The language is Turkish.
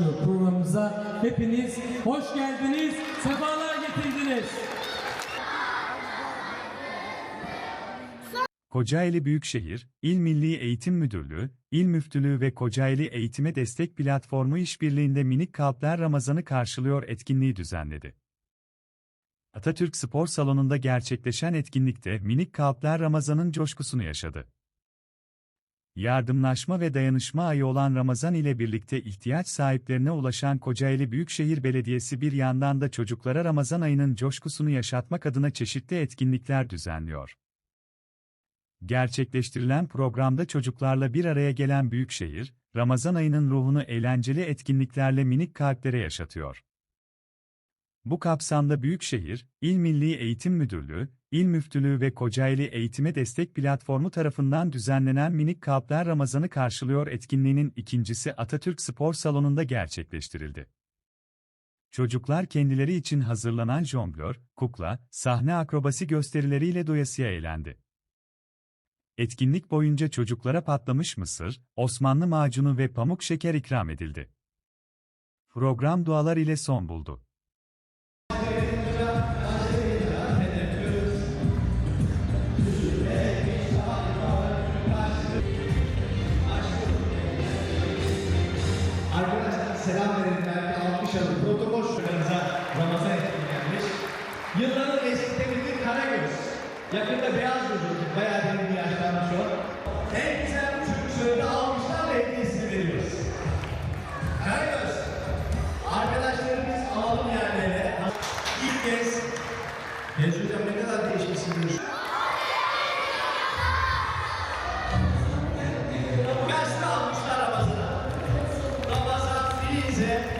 programımıza hepiniz hoş geldiniz, sefalar getirdiniz. Kocaeli Büyükşehir, İl Milli Eğitim Müdürlüğü, İl Müftülüğü ve Kocaeli Eğitime Destek Platformu işbirliğinde Minik Kalpler Ramazan'ı karşılıyor etkinliği düzenledi. Atatürk Spor Salonu'nda gerçekleşen etkinlikte Minik Kalpler Ramazan'ın coşkusunu yaşadı. Yardımlaşma ve dayanışma ayı olan Ramazan ile birlikte ihtiyaç sahiplerine ulaşan Kocaeli Büyükşehir Belediyesi bir yandan da çocuklara Ramazan ayının coşkusunu yaşatmak adına çeşitli etkinlikler düzenliyor. Gerçekleştirilen programda çocuklarla bir araya gelen Büyükşehir, Ramazan ayının ruhunu eğlenceli etkinliklerle minik kalplere yaşatıyor. Bu kapsamda Büyükşehir, İl Milli Eğitim Müdürlüğü, İl Müftülüğü ve Kocaeli Eğitime Destek Platformu tarafından düzenlenen Minik Kalpler Ramazan'ı karşılıyor etkinliğinin ikincisi Atatürk Spor Salonu'nda gerçekleştirildi. Çocuklar kendileri için hazırlanan jonglör, kukla, sahne akrobasi gösterileriyle doyasıya eğlendi. Etkinlik boyunca çocuklara patlamış mısır, Osmanlı macunu ve pamuk şeker ikram edildi. Program dualar ile son buldu. Selam verin belki alkış alın. Protokol şurada Ramazan etkilenmiş. Yılların eski temizlik Karagöz. Yakında beyaz göz olacak. Bayağı benim bir yaşlanmış o. En güzel bu çocuk söyledi almışlar ve hediyesini veriyoruz. Karagöz. Arkadaşlarımız alalım yerlere. İlk kez Genç hocam ne kadar değişmişsiniz. Gazete almışlar Ramazan'a. Ramazan Filize